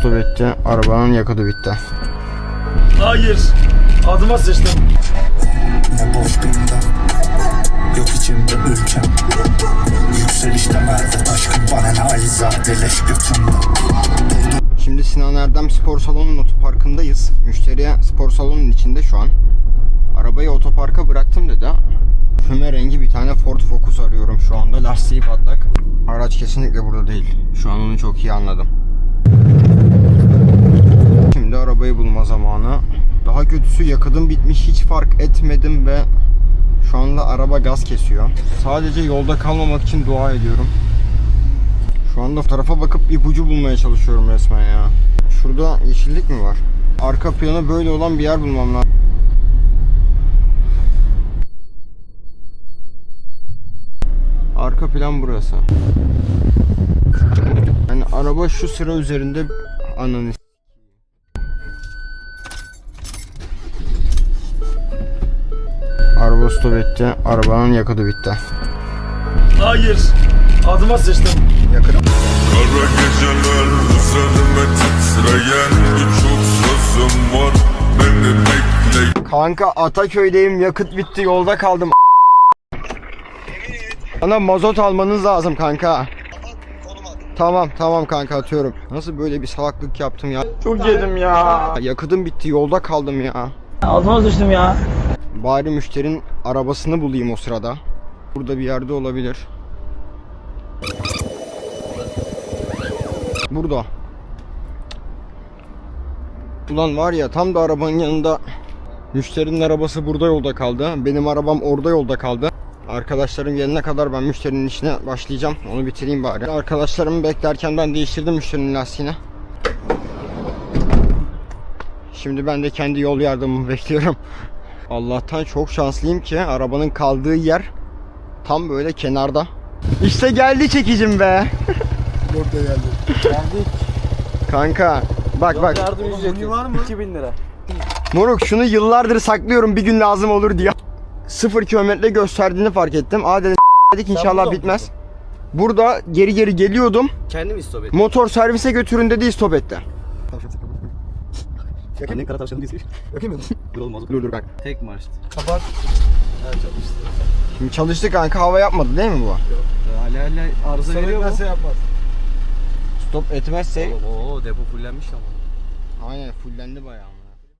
stop etti. Arabanın yakıtı bitti. Hayır. Adıma sıçtım. Ne boş gündem Yok içimde ülkem Yükselişte merve aşkım bana ne alizadeleş götümde Şimdi Sinan Erdem Spor Salonu'nun otoparkındayız. Müşteriye spor salonunun içinde şu an. Arabayı otoparka bıraktım dedi. Füme rengi bir tane Ford Focus arıyorum şu anda. Lastiği patlak. Araç kesinlikle burada değil. Şu an onu çok iyi anladım. Zamanı. Daha kötüsü yakıtım bitmiş hiç fark etmedim ve şu anda araba gaz kesiyor. Sadece yolda kalmamak için dua ediyorum. Şu anda tarafa bakıp ipucu bulmaya çalışıyorum resmen ya. Şurada yeşillik mi var? Arka planı böyle olan bir yer bulmam lazım. Arka plan burası. Yani araba şu sıra üzerinde ananı stop etti. Arabanın yakıtı bitti. Hayır. Adıma sıçtım. Yakıt Kara geceler üzerime titreyen Birçok sözüm var beni bekleyin Kanka Ataköy'deyim yakıt bitti yolda kaldım. Bana mazot almanız lazım kanka. Tamam tamam kanka atıyorum. Nasıl böyle bir salaklık yaptım ya? Çok yedim ya. Yakıtım bitti yolda kaldım ya. Adıma sıçtım ya. Bari müşterinin arabasını bulayım o sırada. Burada bir yerde olabilir. Burada. Ulan var ya tam da arabanın yanında müşterinin arabası burada yolda kaldı. Benim arabam orada yolda kaldı. Arkadaşlarım gelene kadar ben müşterinin işine başlayacağım. Onu bitireyim bari. Arkadaşlarımı beklerken ben değiştirdim müşterinin lastiğini. Şimdi ben de kendi yol yardımımı bekliyorum. Allah'tan çok şanslıyım ki arabanın kaldığı yer tam böyle kenarda. İşte geldi çekicim be. Burada geldi. Kanka bak bak. Yardım ücreti var mı? 2000 lira. Moruk şunu yıllardır saklıyorum bir gün lazım olur diye. Sıfır kilometre gösterdiğini fark ettim. Aa dedim dedik inşallah bitmez. Burada geri geri geliyordum. Kendi mi istop ettin? Motor servise götürün dedi stop etti. Annen kara tavşanı değil. Yakayım mı? Dur olmaz. Dur dur bak. Tek marştı. Kapat. Şimdi çalıştı kanka hava yapmadı değil mi bu? Hala hala arıza Sana veriyor mu? nasıl yapmaz? Stop etmezse Oo depo fullenmiş ama. aynen fullendi bayağı.